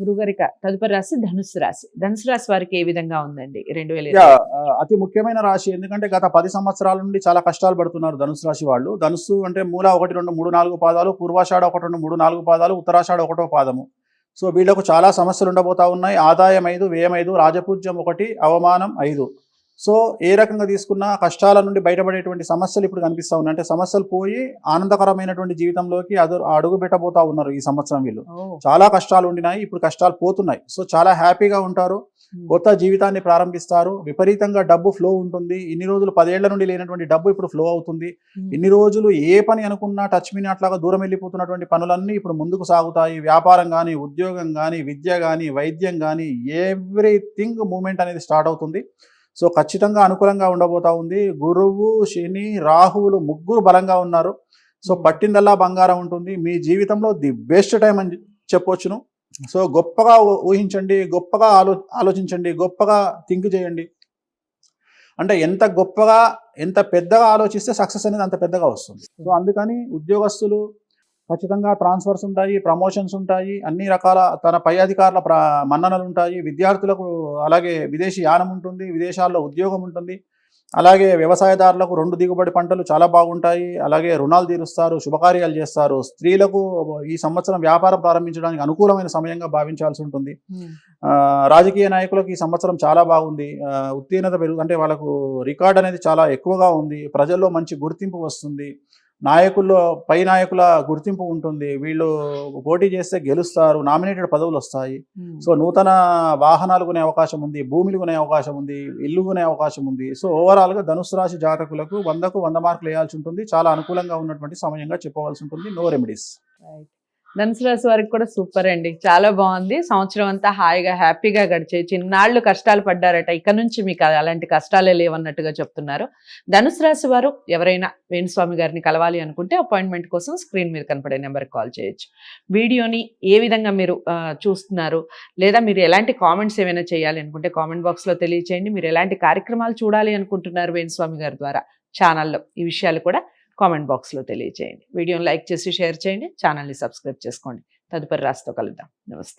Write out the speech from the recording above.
గురుగారిక తదుపరి రాశి ధనుసు రాశి. ధనుసు రాశి వారికి ఏ విధంగా ఉందండి? రెండు వేల అతి ముఖ్యమైన రాశి ఎందుకంటే గత పది సంవత్సరాల నుండి చాలా కష్టాలు పడుతున్నారు ధనుసు రాశి వాళ్ళు. ధనుసు అంటే మూల ఒకటి రెండు మూడు నాలుగు పాదాలు పూర్వాషాఢ ఒకటి రెండు మూడు నాలుగు పాదాలు ఉత్తరాషాఢ ఒకటో పాదము. సో వీళ్ళకు చాలా సమస్యలు ఉండబోతా ఉన్నాయి. ఆదాయం ఐదు వ్యయం ఐదు రాజపూజ్యం ఒకటి అవమానం ఐదు. సో ఏ రకంగా తీసుకున్నా కష్టాల నుండి బయటపడేటువంటి సమస్యలు ఇప్పుడు కనిపిస్తా ఉన్నాయి. అంటే సమస్యలు పోయి ఆనందకరమైనటువంటి జీవితంలోకి అదు అడుగు పెట్టబోతా ఉన్నారు ఈ సంవత్సరం వీళ్ళు. చాలా కష్టాలు ఉండినాయి ఇప్పుడు కష్టాలు పోతున్నాయి. సో చాలా హ్యాపీగా ఉంటారు. కొత్త జీవితాన్ని ప్రారంభిస్తారు. విపరీతంగా డబ్బు ఫ్లో ఉంటుంది. ఇన్ని రోజులు పదేళ్ళ నుండి లేనటువంటి డబ్బు ఇప్పుడు ఫ్లో అవుతుంది. ఇన్ని రోజులు ఏ పని అనుకున్నా టచ్ మిని అట్లాగా దూరం వెళ్ళిపోతున్నటువంటి పనులన్నీ ఇప్పుడు ముందుకు సాగుతాయి. వ్యాపారం కానీ ఉద్యోగం కానీ విద్య కానీ వైద్యం కానీ ఎవ్రీథింగ్ మూమెంట్ అనేది స్టార్ట్ అవుతుంది. సో ఖచ్చితంగా అనుకూలంగా ఉండబోతా ఉంది. గురువు శని రాహువులు ముగ్గురు బలంగా ఉన్నారు. సో పట్టిందల్లా బంగారం ఉంటుంది. మీ జీవితంలో ది బెస్ట్ టైం అని చెప్పొచ్చును. సో గొప్పగా ఊహించండి గొప్పగా ఆలో ఆలోచించండి గొప్పగా థింక్ చేయండి. అంటే ఎంత గొప్పగా ఎంత పెద్దగా ఆలోచిస్తే సక్సెస్ అనేది అంత పెద్దగా వస్తుంది. సో అందుకని ఉద్యోగస్తులు ఖచ్చితంగా ట్రాన్స్ఫర్స్ ఉంటాయి ప్రమోషన్స్ ఉంటాయి అన్ని రకాల తన పై అధికారుల ప్ర మన్ననలు ఉంటాయి. విద్యార్థులకు అలాగే విదేశీ యానం ఉంటుంది విదేశాల్లో ఉద్యోగం ఉంటుంది. అలాగే వ్యవసాయదారులకు రెండు దిగుబడి పంటలు చాలా బాగుంటాయి. అలాగే రుణాలు తీరుస్తారు శుభకార్యాలు చేస్తారు. స్త్రీలకు ఈ సంవత్సరం వ్యాపారం ప్రారంభించడానికి అనుకూలమైన సమయంగా భావించాల్సి ఉంటుంది. రాజకీయ నాయకులకు ఈ సంవత్సరం చాలా బాగుంది. ఉత్తీర్ణత పెరుగు అంటే వాళ్ళకు రికార్డ్ అనేది చాలా ఎక్కువగా ఉంది. ప్రజల్లో మంచి గుర్తింపు వస్తుంది. నాయకుల్లో పై నాయకుల గుర్తింపు ఉంటుంది. వీళ్ళు పోటీ చేస్తే గెలుస్తారు. నామినేటెడ్ పదవులు వస్తాయి. ఉమ్. సో నూతన వాహనాలు కొనే అవకాశం ఉంది. భూములు కొనే అవకాశం ఉంది. ఇల్లు కొనే అవకాశం ఉంది. సో ఓవరాల్గా ధనుసు రాశి జాతకులకు వందకు వంద మార్కులు వేయాల్సి ఉంటుంది. చాలా అనుకూలంగా ఉన్నటువంటి సమయంగా చెప్పవలసి ఉంటుంది. No remedies. ధనుసు రాశి వారికి కూడా సూపర్ అండి. చాలా బాగుంది. సంవత్సరం అంతా హాయిగా హ్యాపీగా గడిచే చిన్నాళ్ళు కష్టాలు పడ్డారట. ఇక నుంచి మీకు అలాంటి కష్టాలే లేవన్నట్టుగా చెప్తున్నారు. ధనుసు రాశి వారు ఎవరైనా వేణుస్వామి గారిని కలవాలి అనుకుంటే అపాయింట్మెంట్ కోసం స్క్రీన్ మీద కనపడే నెంబర్కి కాల్ చేయొచ్చు. వీడియోని ఏ విధంగా మీరు చూస్తున్నారు? లేదా మీరు ఎలాంటి కామెంట్స్ ఏమైనా చేయాలి అనుకుంటే కామెంట్ బాక్స్లో తెలియచేయండి. మీరు ఎలాంటి కార్యక్రమాలు చూడాలి అనుకుంటున్నారు వేణుస్వామి గారి ద్వారా? ఛానల్లో ఈ విషయాలు కూడా కామెంట్ బాక్స్లో తెలియజేయండి వీడియోని లైక్ చేసి షేర్ చేయండి. ఛానల్ని సబ్స్క్రైబ్ చేసుకోండి. తదుపరి రాసితో కలుద్దాం. నమస్తే.